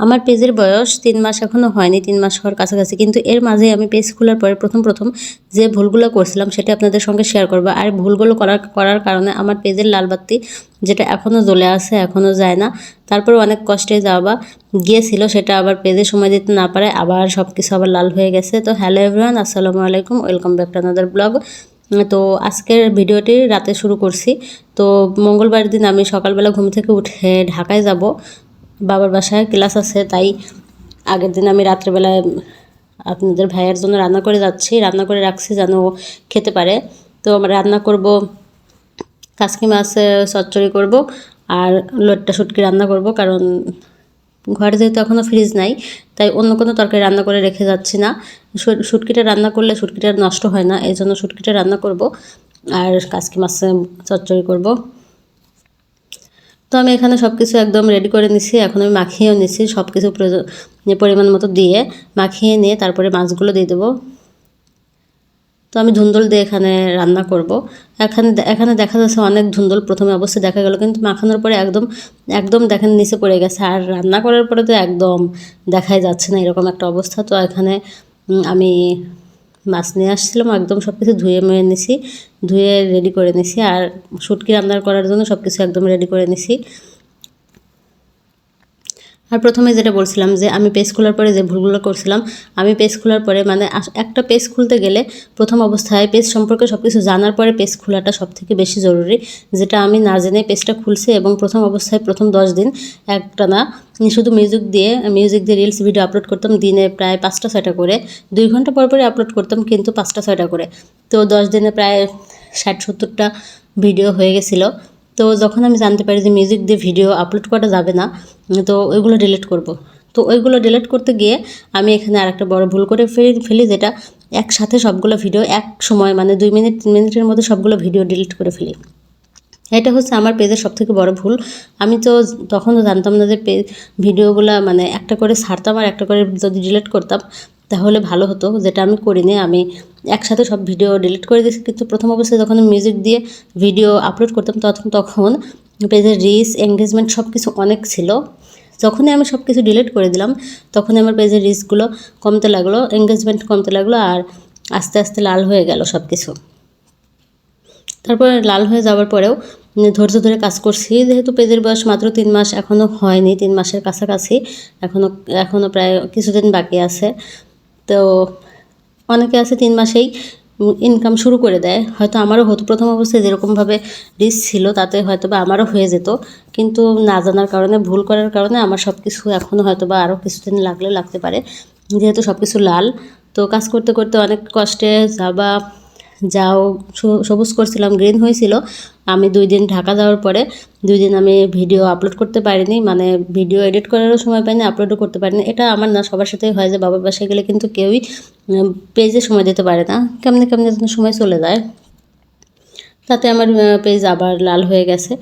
আমার পেজের বয়স তিন মাস এখনও হয়নি, তিন মাস হওয়ার কাছাকাছি। কিন্তু এর মাঝে আমি পেজ খোলার পরে প্রথম প্রথম যে ভুলগুলো করছিলাম সেটা আপনাদের সঙ্গে শেয়ার করব। আর ভুলগুলো করার করার কারণে আমার পেজের লাল বাতি যেটা এখনও জ্বলে আছে এখনও যায় না। তারপর অনেক কষ্টে যাওয়া গিয়েছিল, সেটা আবার পেজে সময় দিতে না পারে আবার সব কিছু আবার লাল হয়ে গেছে। তো হ্যালো এভরিওয়ান আসসালামু আলাইকুম welcome back to another blog তো আজকের ভিডিওটি রাতে শুরু করছি। তো মঙ্গলবার দিন আমি সকালবেলা ঘুম থেকে উঠে ঢাকায় যাব। বাবার বাসায় ক্লাস আছে, তাই আগের দিন আমি রাত্রেবেলায় আপনাদের ভাইয়ের জন্য রান্না করে যাচ্ছি, রান্না করে রাখছি যেন ও খেতে পারে। তো আমরা রান্না করব, কাসকি মাছ চচ্চড়ি করব আর লোটটা শুটকি রান্না করব, কারণ ঘরে যেহেতু এখনও ফ্রিজ নাই, তাই অন্য কোনো তরকারি রান্না করে রেখে যাচ্ছি না। শুটকিটা রান্না করলে শুটকিটা নষ্ট হয় না, এই জন্য শুটকিটা রান্না করব আর কাসকি মাছ চচ্চড়ি করব। তো আমি এখানে সব কিছু একদম রেডি করে নিছি। এখন আমি মাখিয়েও নিছি সব কিছু প্রয়োজন পরিমাণ মতো দিয়ে মাখিয়ে নিয়ে তারপরে মাছগুলো দিয়ে দেবো। তো আমি ধুন্দল দিয়ে এখানে রান্না করব। এখানে এখানে দেখা যাচ্ছে অনেক ধুন্দল প্রথমে অবশ্যই দেখা গেল, কিন্তু মাখানোর পরে একদম একদম দেখেন নিচে পড়ে গেছে। আর রান্না করার পরে তো একদম দেখাই যাচ্ছে না এরকম একটা অবস্থা। তো এখানে আমি মাছ নিয়ে আসছিলাম, একদম সব কিছু ধুয়ে মেরে নিছি, ধুয়ে রেডি করে নিছি, আর শুটকি রান্না করার জন্য সব কিছু একদম রেডি করে নিছি। আর প্রথমে যেটা বলছিলাম যে আমি পেজ খোলার পরে যে ভুলগুলো করছিলাম, আমি পেজ খোলার পরে মানে একটা পেজ খুলতে গেলে প্রথম অবস্থায় পেজ সম্পর্কে সব কিছু জানার পরে পেজ খোলাটা সব থেকে বেশি জরুরি। যেটা আমি না জেনে পেজটা খুলছি এবং প্রথম অবস্থায় প্রথম দশ দিন একটা না শুধু মিউজিক দিয়ে মিউজিক দিয়ে রিলস ভিডিও আপলোড করতাম দিনে প্রায় পাঁচটা, ছয়টা করে। দুই ঘণ্টা পর পরে আপলোড করতাম কিন্তু পাঁচটা, ছয়টা করে। তো দশ দিনে প্রায় ষাট, সত্তরটা ভিডিও হয়ে গেছিল। তো যখন আমি জানতে পারি যে মিউজিক দিয়ে ভিডিও আপলোড করা যাবে না, তো ওইগুলো ডিলিট করব। তো ওইগুলো ডিলিট করতে গিয়ে আমি এখানে আর একটা বড় ভুল করে ফেলি ফেলি যেটা একসাথে সবগুলো ভিডিও এক সময় মানে দুই মিনিট, তিন মিনিটের মধ্যে সবগুলো ভিডিও ডিলিট করে ফেলি। এটা হচ্ছে আমার পেজের সব থেকে বড় ভুল। আমি তো তখনও জানতাম না যে পেজ ভিডিওগুলো মানে একটা করে ছাড়তাম আর একটা করে যদি ডিলিট করতাম তাহলে ভালো হতো। যেটা আমি করিনি, আমি একসাথে সব ভিডিও ডিলিট করে দিয়েছি। কিন্তু প্রথম অবস্থায় যখন মিউজিক দিয়ে ভিডিও আপলোড করতাম, তখন তখন পেজের রিচ এঙ্গেজমেন্ট সব কিছু অনেক ছিল। যখনই আমি সব কিছু ডিলিট করে দিলাম, তখনই আমার পেজের রিচগুলো কমতে লাগল এঙ্গেজমেন্ট কমতে লাগল আর আস্তে আস্তে লাল হয়ে গেল সব কিছু তারপরে লাল হয়ে যাওয়ার পরেও ধৈর্য ধরে কাজ করছি। যেহেতু পেজের বয়স মাত্র তিন মাস এখনও হয়নি, তিন মাসের কাছাকাছি এখনও এখনও প্রায় কিছুদিন বাকি আছে। তো অনেকে আছে তিন মাসেই ইনকাম শুরু করে দেয়। হয়তো আমারও হতো, প্রথম অবস্থায় যেরকমভাবে রিস্ক ছিল তাতে হয়তো বা আমারও হয়ে যেত। কিন্তু না জানার কারণে, ভুল করার কারণে আমার সব কিছু এখনও হয়তো বা আরও কিছুদিন লাগলে লাগতে পারে। যেহেতু সব কিছু লাল, তো কাজ করতে করতে অনেক কষ্টে যাবা যাও সবুজ করছিলাম গ্রিন হয়েছিল। আমি দুই দিন ঢাকা যাওয়ার পরে, দুই দিন আমি ভিডিও আপলোড করতে পারিনি মানে ভিডিও এডিট করারও সময় পাইনি আপলোডও করতে পারিনি। এটা আমার না, সবার সাথেই হয় যে বাবার বাসায় গেলে কিন্তু কেউই পেজে সময় দিতে পারে না। কেমনে কেমনে সময় চলে যায়। তাতে আমার পেজ আবার লাল হয়ে গেছে।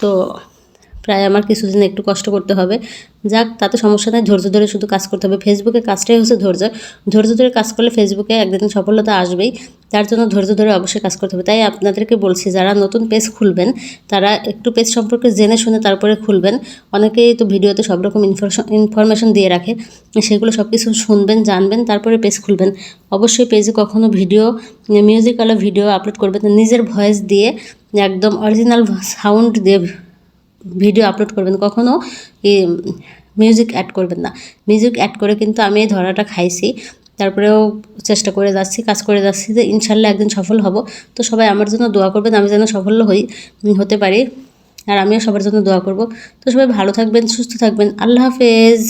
তো প্রায় আমার কিছুদিন একটু কষ্ট করতে হবে। যাক, তাতে সমস্যা নেই, ধৈর্য ধরে শুধু কাজ করতে হবে। ফেসবুকে কাজটাই হচ্ছে ধৈর্য। ধৈর্য ধরে কাজ করলে ফেসবুকে একদিন সফলতা আসবেই। তার জন্য ধৈর্য ধরে অবশ্যই কাজ করতে হবে। তাই আপনাদেরকে বলছি, যারা নতুন পেজ খুলবেন, তারা একটু পেজ সম্পর্কে জেনে শুনে তারপরে খুলবেন। অনেকেই তো ভিডিওতে সব রকম ইনফরমেশন দিয়ে রাখে। সেগুলো সব কিছু শুনবেন, জানবেন, তারপরে পেজ খুলবেন। অবশ্যই পেজে কখনো ভিডিও মিউজিকালা ভিডিও আপলোড করবেন। নিজের ভয়েস দিয়ে, একদম অরিজিনাল সাউন্ড দিয়ে ভিডিও আপলোড করবেন, কখনো মিউজিক অ্যাড করবেন না। মিউজিক অ্যাড করে কিন্তু আমি এই ধরাটা খাইছি। তারপরেও চেষ্টা করে যাচ্ছি, কাজ করে যাচ্ছি যে ইনশাল্লাহ একদিন সফল হব। তো সবাই আমার জন্য দোয়া করবেন, আমি যেন সফল হই হতে পারি। আর আমিও সবার জন্য দোয়া করব। তো সবাই ভালো থাকবেন, সুস্থ থাকবেন। আল্লাহ হাফেজ।